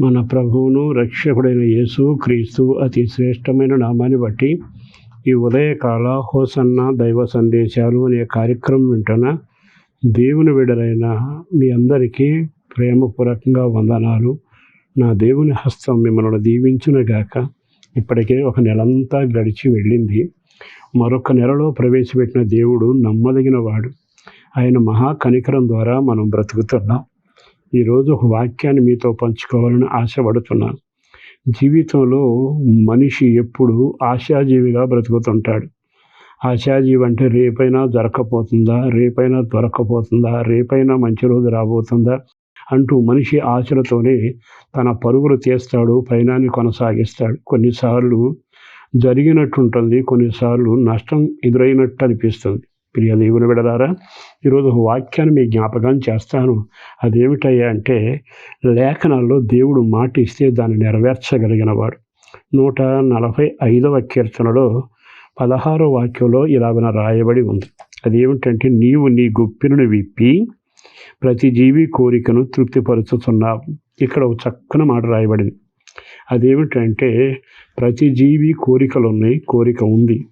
మన ప్రభువును రక్షకుడైన యేసు క్రీస్తు అతి శ్రేష్టమైన నామాన్ని బట్టి ఈ ఉదయకాల హోసన్న దైవ సందేశాలు అనే కార్యక్రమం వింటున్న దేవుని విడలైన మీ అందరికీ ప్రేమపూర్వకంగా వందనాలు. నా దేవుని హస్తం మిమ్మల్ని దీవించునగాక ఇప్పటికే ఒక నెలంతా గడిచి వెళ్ళింది. మరొక నెలలో ప్రవేశపెట్టిన దేవుడు నమ్మదగిన వాడు ఆయన మహాకనికరం ద్వారా మనం బ్రతుకుతున్నాం. ఈరోజు ఒక వాక్యాన్ని మీతో పంచుకోవాలని ఆశపడుతున్నాను. జీవితంలో మనిషి ఎప్పుడు ఆశాజీవిగా బ్రతుకుతుంటాడు. ఆశాజీవి అంటే రేపైనా దొరకపోతుందా రేపైనా దొరకపోతుందా రేపైనా మంచి రోజు రాబోతుందా అంటూ మనిషి ఆశలతోనే తన పరుగులు తీస్తాడు పైనాన్ని కొనసాగిస్తాడు. కొన్నిసార్లు జరిగినట్టు ఉంటుంది కొన్నిసార్లు నష్టం ఎదురైనట్టు అనిపిస్తుంది ప్రియ దేవుని విడదారా ఈరోజు వాక్యాన్ని మీ జ్ఞాపకం చేస్తాను. అదేమిటయ్యా అంటే లేఖనాల్లో దేవుడు మాట ఇస్తే దాన్ని నెరవేర్చగలిగిన వాడు నూట నలభై ఐదవ కీర్తనలో పదహారో వాక్యంలో ఇలాగన రాయబడి ఉంది. అదేమిటంటే నీవు నీ గుప్పిను విప్పి ప్రతి జీవి కోరికను తృప్తిపరుచుతున్నావు. ఇక్కడ ఒక చక్కన మాట రాయబడింది. అదేమిటంటే ప్రతి జీవి కోరికలు ఉన్నాయి కోరిక ఉంది.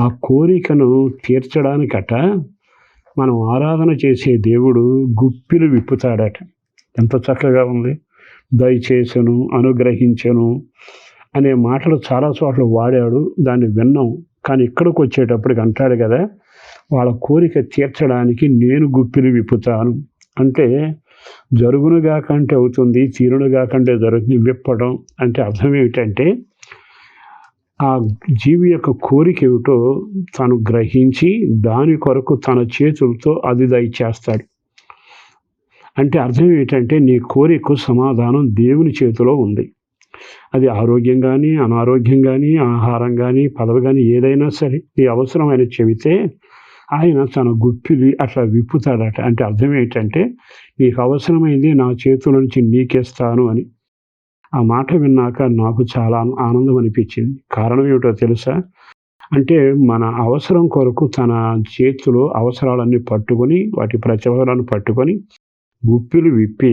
ఆ కోరికను తీర్చడానికట మనం ఆరాధన చేసే దేవుడు గుప్పిలు విప్పుతాడట. ఎంత చక్కగా ఉంది. దయచేసను అనుగ్రహించను అనే మాటలు చాలా చోట్ల వాడాడు. దాన్ని విన్నాం. కానీ ఇక్కడికి వచ్చేటప్పటికి అంటాడు కదా వాళ్ళ కోరిక తీర్చడానికి నేను గుప్పిలు విప్పుతాను. అంటే జరుగునుగా కంటే అవుతుంది తీరునుగా కంటే జరుగుతుంది విప్పడం అంటే అర్థం ఏమిటంటే ఆ జీవి యొక్క కోరిక ఏమిటో తను గ్రహించి దాని కొరకు తన చేతులతో అది దయచేస్తాడు అంటే అర్థం ఏంటంటే నీ కోరిక సమాధానం దేవుని చేతిలో ఉంది. అది ఆరోగ్యం కానీ అనారోగ్యం కానీ ఆహారం కానీ పదవి కానీ ఏదైనా సరే నీ అవసరమైన చెబితే ఆయన తన గుప్పిలి అట్లా విప్పుతాడట. అంటే అర్థం ఏంటంటే నీకు అవసరమైంది నా చేతుల నుంచి నీకేస్తాను అని. ఆ మాట విన్నాక నాకు చాలా ఆనందం అనిపించింది. కారణం ఏమిటో తెలుసా? అంటే మన అవసరం కొరకు తన చేతిలో అవసరాలన్నీ పట్టుకొని వాటి ప్రతిఫలాన్ని పట్టుకొని గుప్పిలు విప్పి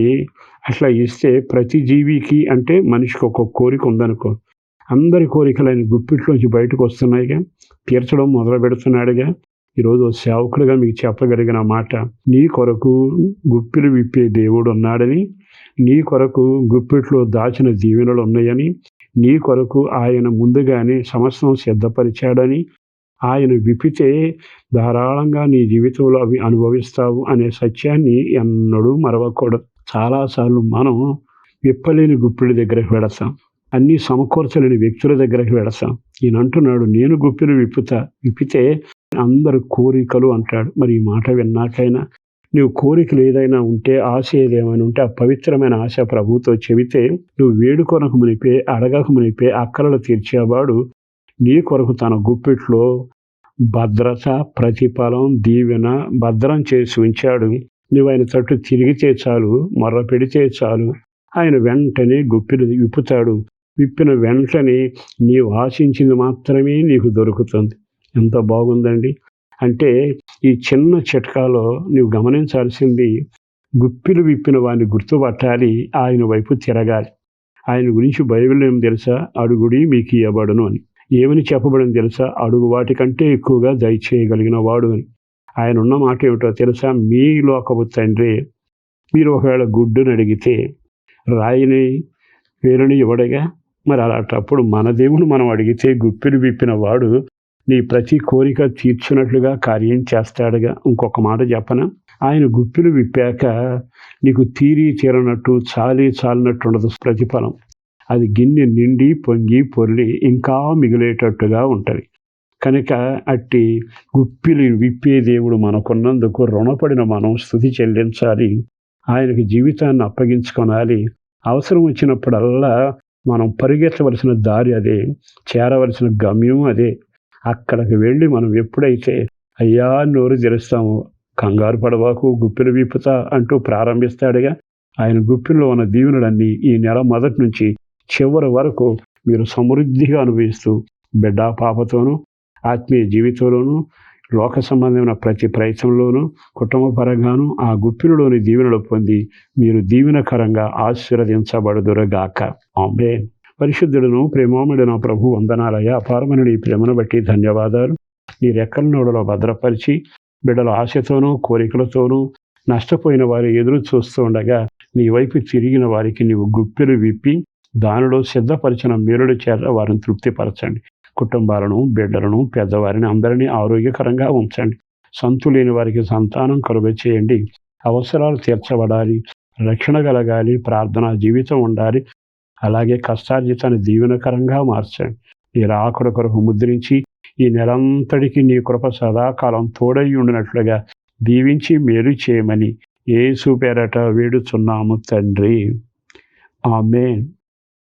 అట్లా ఇస్తే ప్రతి జీవికి అంటే మనిషికి ఒక కోరిక ఉందనుకో అందరి కోరికలైన గుప్పిట్లోంచి బయటకు వస్తున్నాయిగా. తీర్చడం మొదలు పెడుతున్నాడుగా ఈరోజు సేవకుడిగా మీకు చెప్పగలిగిన మాట నీ కొరకు గుప్పిలు విప్పే దేవుడు ఉన్నాడని నీ కొరకు గుప్పిట్లో దాచిన దీవెనలు ఉన్నాయని నీ కొరకు ఆయన ముందుగానే సమస్తం సిద్ధపరిచాడని ఆయన విప్పితే ధారాళంగా నీ జీవితంలో అవి అనుభవిస్తావు అనే సత్యాన్ని ఎన్నడూ మరవకూడదు. చాలాసార్లు మనం విప్పలేని గుప్పిడి దగ్గరకు వెడతాం అన్నీ సమకూర్చలేని వ్యక్తుల దగ్గరకు వెడసాం ఈయన అంటున్నాడు నేను గుప్పిలు విప్పుతా విప్పితే అందరు కోరికలు అంటాడు. మరి ఈ మాట విన్నాకైనా నువ్వు కోరికలు ఏదైనా ఉంటే ఆశ ఏదేమైనా ఉంటే ఆ పవిత్రమైన ఆశ ప్రభుతో చెబితే నువ్వు వేడుకొనకు మునిపే అడగక మునిపే అక్కరలు తీర్చేవాడు నీ కొరకు తన గుప్పిట్లో భద్రత ప్రతిఫలం దీవెన భద్రం చేసి ఉంచాడు. నువ్వు ఆయన తట్టు తిరిగితే చాలు మర్ర పెడితే చాలు. ఆయన వెంటనే గుప్పిలు విప్పుతాడు. విప్పిన వెంటనే నీవు ఆశించింది మాత్రమే నీకు దొరుకుతుంది. ఎంత బాగుందండి. అంటే ఈ చిన్న చిట్కాలో నీవు గమనించాల్సింది గుప్పిలు విప్పిన వాడిని గుర్తుపట్టాలి ఆయన వైపు తిరగాలి. ఆయన గురించి బైబిల్ ఏం తెలుసా? అడుగుడి మీకు ఇవ్వబడును అని. ఏమని చెప్పబడని తెలుసా? అడుగు వాటికంటే ఎక్కువగా దయచేయగలిగిన వాడు అని. ఆయన ఉన్న మాట ఏమిటో తెలుసా? మీ లోకపు తండ్రి మీరు ఒకవేళ గుడ్డుని అడిగితే రాయిని వేరుని ఇవ్వడగా? మరి అలాంటప్పుడు మన దేవుడు మనం అడిగితే గుప్పిలు విప్పిన వాడు నీ ప్రతి కోరిక తీర్చినట్లుగా కార్యం చేస్తాడుగా. ఇంకొక మాట చెప్పన? ఆయన గుప్పిలు విప్పాక నీకు తీరి తీరనట్టు చాలి చాలినట్టు ఉండదు ప్రతిఫలం. అది గిన్నె నిండి పొంగి పొర్లి ఇంకా మిగిలేటట్టుగా ఉంటుంది. కనుక అట్టి గుప్పిలు విప్పే దేవుడు మనకున్నందుకు రుణపడిన మనం స్థుతి చెల్లించాలి. ఆయనకి జీవితాన్ని అప్పగించుకోనాలి. అవసరం వచ్చినప్పుడల్లా మనం పరిగెత్తవలసిన దారి అదే చేరవలసిన గమ్యం అదే. అక్కడికి వెళ్ళి మనం ఎప్పుడైతే అయ్యా నోరు తెరుస్తామో కంగారు పడవాకు గుప్పిన విప్పుతా అంటూ ప్రారంభిస్తాడుగా ఆయన గుప్పిలో ఉన్న దీవెనలన్నీ ఈ నెల మొదటి నుంచి చివరి వరకు మీరు సమృద్ధిగా అనుభవిస్తూ బిడ్డ పాపతోనూ ఆత్మీయ జీవితంలోనూ లోక సంబంధమైన ప్రతి ప్రయత్నంలోనూ కుటుంబ పరంగాను ఆ గుప్పిలలోని దీవెనలు పొంది మీరు దీవెనకరంగా ఆశీర్వదించబడుదురుగాక. ఆమె పరిశుద్ధుడును ప్రేమోముడిన ప్రభు వందనాలయ అపారమైన నీ ప్రేమను బట్టి ధన్యవాదాలు. నీ రెక్కల నోడలో భద్రపరిచి బిడ్డల ఆశతోనూ కోరికలతోనూ నష్టపోయిన వారు ఎదురు చూస్తూ ఉండగా నీ వైపు తిరిగిన వారికి నీవు గుప్పెలు విప్పి దానిలో సిద్ధపరిచిన మేలుడు చేత వారిని తృప్తిపరచండి. కుటుంబాలను బిడ్డలను పెద్దవారిని అందరినీ ఆరోగ్యకరంగా ఉంచండి. సంతు లేని వారికి సంతానం కలుగ చేయండి. అవసరాలు తీర్చబడాలి. రక్షణ కలగాలి. ప్రార్థనా జీవితం ఉండాలి. అలాగే కష్టార్జితాన్ని దీవెనకరంగా మార్చండి. నీ రాకుడ కొరకు ముద్రించి ఈ నెలంతటికి నీ కృప సదాకాలం తోడై ఉండినట్లుగా దీవించి మేలు చేయమని ఏసు పేరట వేడుచున్నాము తండ్రి. ఆమెన్.